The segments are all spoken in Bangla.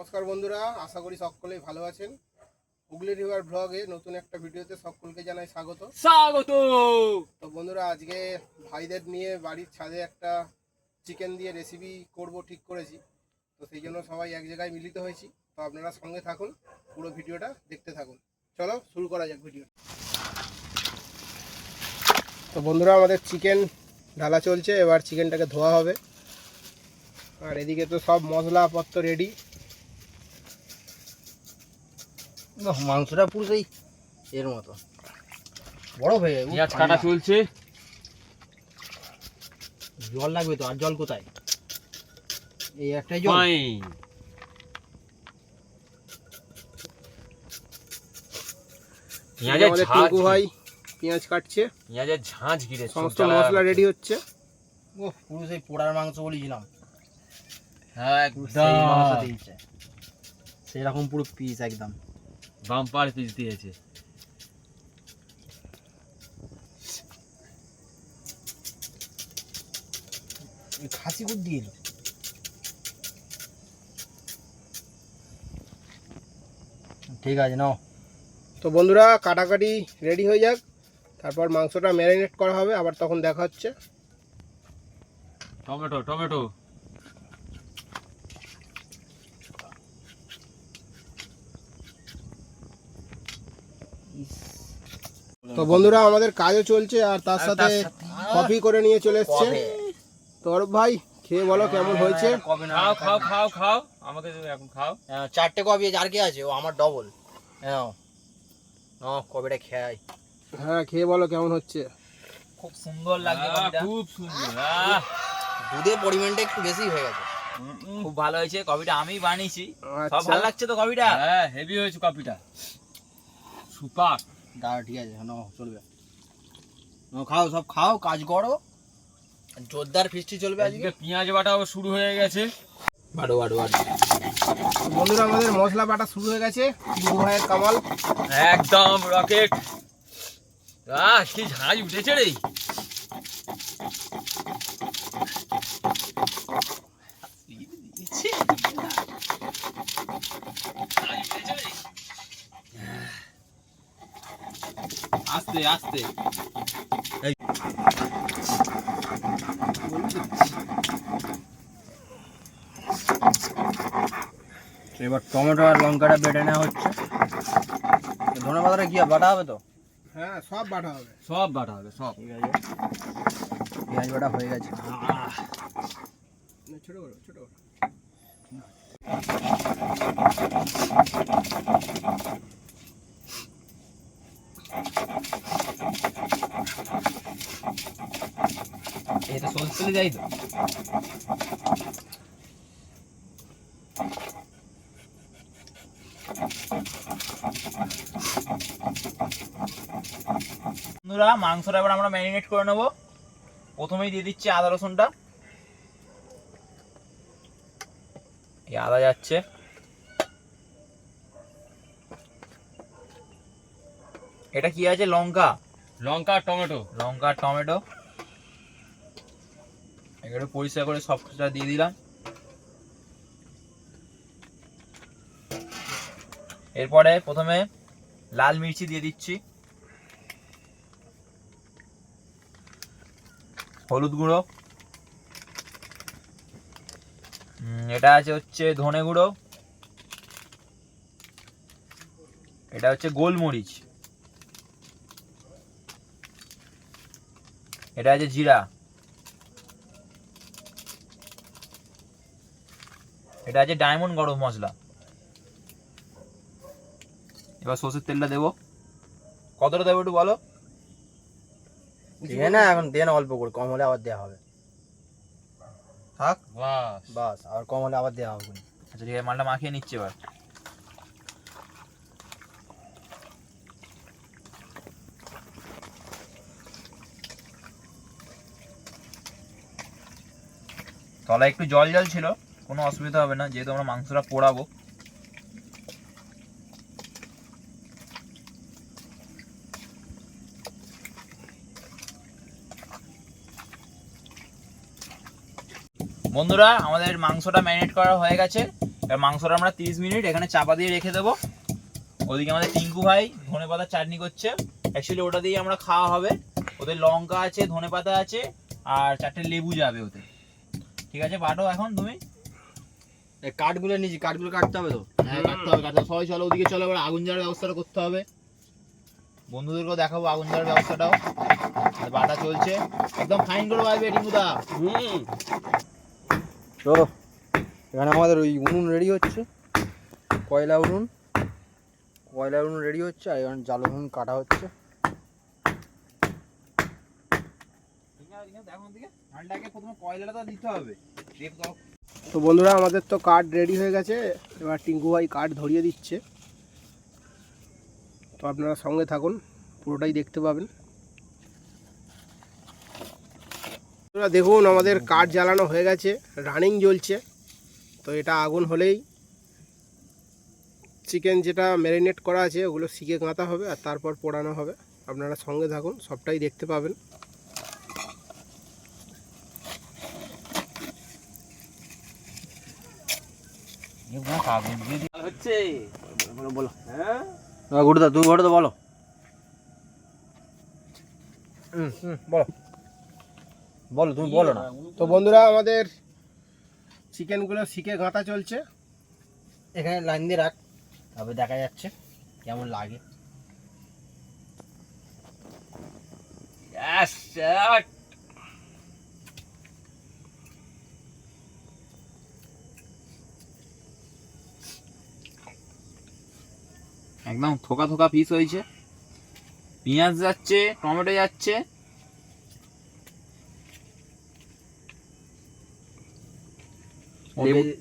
নমস্কার বন্ধুরা আশা করি সকলেই ভালো আছেন। হুগলি রিভার ব্লগে নতুন একটা ভিডিওতে সকলকে জানাই স্বাগত। স্বাগত! তো বন্ধুরা আজকে ভাইদের নিয়ে বাড়ির ছাদে একটা চিকেন দিয়ে রেসিপি করব ঠিক করেছি। তো সেই জন্য সবাই এক জায়গায় মিলিত হয়েছি। তো আপনারা সঙ্গে থাকুন পুরো ভিডিওটা দেখতে থাকুন। চলো শুরু করা যাক ভিডিও তো বন্ধুরা আমাদের চিকেন ঢালা চলছে এবার চিকেনটাকে ধোয়া হবে। আর এদিকে তো সব মশলাপত্র রেডি মাংসটা পুরো সেই এর মতো। বড় হয়ে যাবে পেঁয়াজ কাটা চলছে। জল লাগবে তো আর জল কোথায়? এই একটাই জল। পেঁয়াজের ঝাঁজ ভাই পেঁয়াজ কাটছে। পেঁয়াজের ঝাঁজ গিরে সমস্ত মশলা রেডি হচ্ছে। ও পুরো সেই পোড়ার মাংস বলেছিলাম। হ্যাঁ সেই একদম সেরকম পুরো পিস একদম। বাম্পার পিস দিয়েছে। এই খাসি কুট দিয়ে এলো ঠিক আছে নাও। তো বন্ধুরা কাটাকাটি রেডি হয়ে যাক। তারপর মাংসটা ম্যারিনেট করা হবে আবার তখন দেখা হচ্ছে। Tomato tomato. তো বন্ধুরা আমাদের কাজও চলছে আর তার সাথে কফি করে নিয়ে চলে এসছে। তোর ভাই খেয়ে বলো কেমন হয়েছে? খাও খাও খাও খাও। আমাকে এখন খাও। হ্যাঁ, চারটে কবি আছে আর কি আছে? ও আমার ডবল হ্যাঁ। নাও কবিটা খেয়াই হ্যাঁ খেয়ে বলো কেমন হচ্ছে? খুব সুন্দর আহ, খুব সুন্দর আহ, দুধের পরিমাণটা একটু বেশি হয়ে গেছে। খুব ভালো হয়েছে কফিটা আমি বানিয়েছি। সব আচ্ছা। ভালো লাগছে তো কফিটা? হ্যাঁ হেভি হয়েছে কপিটা সুপার। দাঁড়া ঠিক আছে নাও চলবে। নাও খাও সব খাও কাজ করো। জোরদার ফিস্টি চলবে আজকে। পেঁয়াজ বাটাও শুরু হয়ে গেছে। বাড়ো বাড়ো বাড়ো। বন্ধুরা আমাদের মশলা বাটা শুরু হয়ে গেছে। ভাইয়ের কামাল। একদম রকেট। আহ কি ঝাঁজ উঠেছে রে। আস্তে আস্তে। এবার টমেটো আর লঙ্কাটা বেটে নেওয়া হচ্ছে। ধনে পাতাটা কি বাটা হবে তো? হ্যাঁ সব বাটা হবে। সব বাটা হবে সব। ঠিক আছে। পেঁয়াজ বাটা হয়ে গেছে। ছোট করো ছোট করো। তেলে যাই তো। বন্ধুরা মাংসটা এবার আমরা ম্যারিনেট করে নেব। প্রথমেই দিয়ে দিচ্ছি আদা রসুনটা। এই আদা যাচ্ছে। এটা কি আছে? লঙ্কা। লঙ্কা আর টমেটো। লঙ্কা আর টমেটো। এগুলো পরিষ্কার করে সব কিছুটা দিয়ে দিলাম। এরপরে প্রথমে লাল মির্চি দিয়ে দিচ্ছি। হলুদ গুঁড়ো। এটা আছে হচ্ছে ধনে গুঁড়ো। এটা হচ্ছে গোলমরিচ। এটা আছে জিরা। এটা আছে ডায়মন্ড গরম মশলা। এবার সর্ষের তেলটা দেবো। কতটা দেবো একটু বলো? দিয়ে না এখন দেন অল্প করে কম হলে আবার দেওয়া হবে। থাক। বাস। বাস আর কম হলে আবার দেওয়া হবে আচ্ছা ঠিক আছে মালটা মাখিয়ে নিচ্ছি এবার। তলায় একটু জল জল ছিল। কোনো অসুবিধা হবে না, যেহেতু আমরা মাংসটা পোড়াবো। বন্ধুরা, আমাদের মাংসটা ম্যারিনেট করা হয়ে গেছে। এবার মাংসটা আমরা তিরিশ মিনিট এখানে চাপা দিয়ে রেখে দেবো। ওদিকে আমাদের টিঙ্কু ভাই ধনে পাতার চাটনি করছে। অ্যাকচুয়ালি ওটা দিয়ে আমরা খাওয়া হবে। ওদের লঙ্কা আছে, ধনে পাতা আছে, আর চারটে লেবু যাবে ওতে। ঠিক আছে বাটো এখন তুমি? কাঠগুলো নিয়েছি কাঠগুলো কাটতে হবে তো। হ্যাঁ কাটতে হবে কাটতে সবাই চলো ওদিকে চলো এবার আগুন জ্বালার ব্যবস্থাটা করতে হবে। বন্ধুদেরকেও দেখাবো আগুন দেওয়ার ব্যবস্থাটাও। আর বাটা চলছে। একদম ফাইন করে বাজবে টিঙ্কুদা তো এখানে আমাদের ওই উনুন রেডি হচ্ছে। কয়লা উনুন। কয়লা উনুন রেডি হচ্ছে আর এখানে জাল উনুন কাটা হচ্ছে। ঠান্ডাকে প্রথমে কয়লাটা দিতে হবে। তো- বন্ধুরা, আমাদের তো কার্ড রেডি হয়ে গেছে। এবার টিঙ্কু ভাই কার্ড ধরিয়ে দিচ্ছে। তো আপনারা সঙ্গে থাকুন, পুরোটাই দেখতে পাবেন। দেখুন, আমাদের কাঠ জ্বালানো হয়ে গেছে। রানিং জ্বলছে। তো এটা আগুন হলেই চিকেন যেটা ম্যারিনেট করা আছে, ওগুলো শিখে গাঁথা হবে আর তারপর পোড়ানো হবে। আপনারা সঙ্গে থাকুন, সবটাই দেখতে পাবেন। বন্ধুরা আমাদের চিকেনগুলো শিখে গাঁথা চলছে এখানে লাইন দিয়ে রাখ তবে দেখা যাচ্ছে কেমন লাগে Yes. একদম থোকা থোকা পিস হয়েছে। পেঁয়াজ যাচ্ছে টমেটো যাচ্ছে।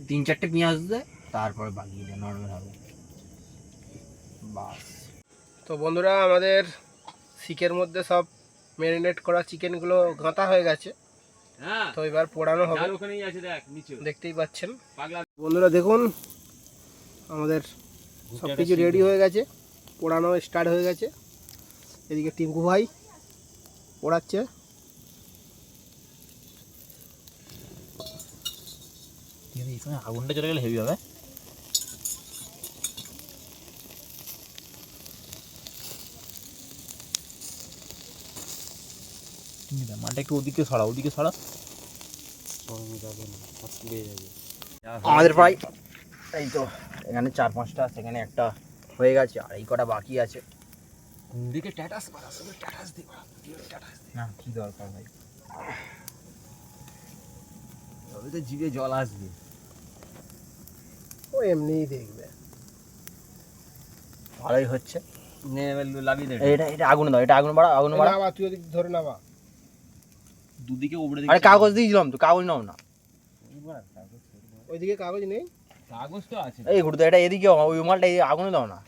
তিন চারটে পেঁয়াজ দে তারপরে বাকি দে নর্মাল হবে বাস। তো বন্ধুরা আমাদের শিকের মধ্যে সব ম্যারিনেট করা চিকেনগুলো গাঁথা হয়ে গেছে। হ্যাঁ। তো এবার পোড়ানো হবে। দেখতেই পাচ্ছেন। বন্ধুরা দেখুন আমাদের সব কিছু রেডি হয়ে গেছে পোড়ানো স্টার্ট হয়ে গেছে। এদিকে টিঙ্কু ভাই পোড়াচ্ছে। আগুনটা চলে গেলে হেভি হবে। মালটা একটু ওদিকে সরা ওদিকে সরা। আমাদের প্রায় এই তো। এখানে চার পাঁচটা সেখানে একটা হয়ে গেছে আর এই কটা বাকি আছে। দিকে স্ট্যাটাস মারা শুধু দিবা স্ট্যাটাস না কি দরকার ভাই? তবে তো জিভে জল আসবে। ও এমনিই দেখবে। ভালোই হচ্ছে। নে লাগিয়ে দে এটা এটা আগুন দাও এটা আগুন বাড়া আগুন বাড়া। না তুই ওদিক ধরে নামা। দুদিকে উপরে আরে কাগজ দিয়েছিলাম তো কাগজ নাও না। ওইদিকে কাগজ নেই? কাগজ তো আছে। এই ঘুরতে এটা এদিকে ওই মালটা এই আগুনে দাও না।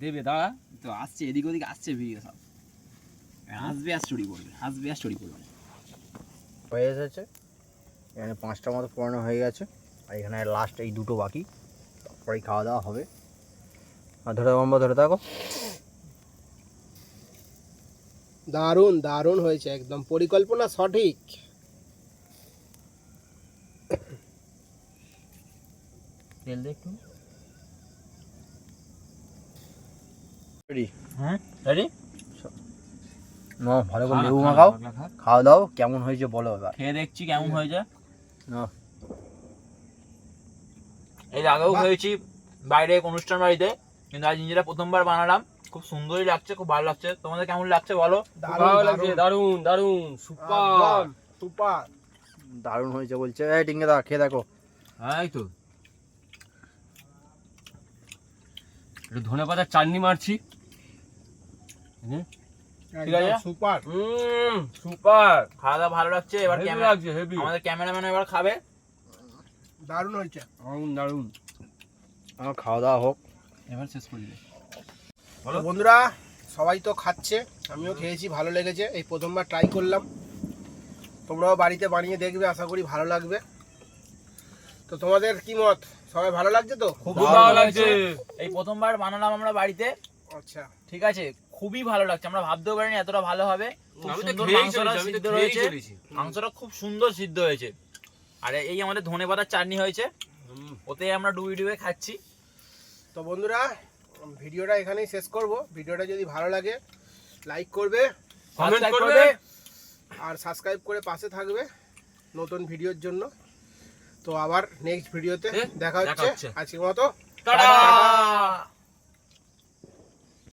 দেবে দাঁড়া তো আসছে এদিক ওদিক আসছে ভিডিও সব। আসবে আর স্টোরি করবে আসবে আর স্টোরি করবে হয়ে এসেছে। এখানে পাঁচটা মতো পুরানো হয়ে গেছে আর এখানে লাস্ট এই দুটো বাকি। তারপরেই খাওয়া দাওয়া হবে। আর ধরে বম্বা ধরে থাকো। দারুণ দারুণ হয়েছে একদম। পরিকল্পনা সঠিক। তেল দে একটু। রেডি হ্যাঁ রেডি না ভালো করে লেবু মাখাও। খাওয়া দাও কেমন হয়েছে বলো এবার। খেয়ে দেখছি কেমন হয়েছে। না। এর আগেও খেয়েছি বাইরে এক অনুষ্ঠান বাড়িতে কিন্তু আজ নিজেরা প্রথমবার বানালাম। খুব সুন্দরই লাগছে খুব ভালো লাগছে। তোমাদের কেমন লাগছে বলো? ভালো লাগছে। দারুণ দারুণ সুপার সুপার। দারুণ হয়েছে বলছে। এই টিঙ্গে দা খেয়ে দেখো। হ্যাঁ তো। একটু ধনে পাতার চাটনি মারছি। ঠিক আছে? সুপার। হুম সুপার। খাওয়া দাওয়া ভালো লাগছে এবার ক্যামেরা লাগছে হেভি আমাদের ক্যামেরাম্যান এবার খাবে। দারুণ হয়েছে। দারুণ দারুণ আমার খাওয়া দাওয়া হোক। এবার শেষ করি তো বন্ধুরা সবাই তো খাচ্ছে আমিও খেয়েছি ভালো লেগেছে। এই প্রথমবার ট্রাই করলাম। তোমরাও বাড়িতে বানিয়ে দেখবে আশা করি ভালো লাগবে। তো তোমাদের কি মত? সবাই ভালো লাগছে তো? খুব খুব ভালো লাগছে। এই প্রথমবার বানালাম আমরা বাড়িতে। আচ্ছা। ঠিক আছে? খুবই ভালো লাগছে। আমরা ভাবতেও পারিনি এতটা ভালো হবে। মাংসটা খুব সুন্দর সিদ্ধ হয়েছে। আর এই আমাদের ধনে পাতার চাটনি হয়েছে। ওতে আমরা ডুবে ডুবে খাচ্ছি। তো বন্ধুরা ভিডিওটা এখানেই শেষ করব। ভিডিওটা যদি ভালো লাগে লাইক করবে কমেন্ট করবে। আর সাবস্ক্রাইব করে পাশে থাকবে নতুন ভিডিওর জন্য। তো আবার নেক্সট ভিডিওতে দেখা দেখা হচ্ছে হচ্ছে। আজকের মতো। টাটা!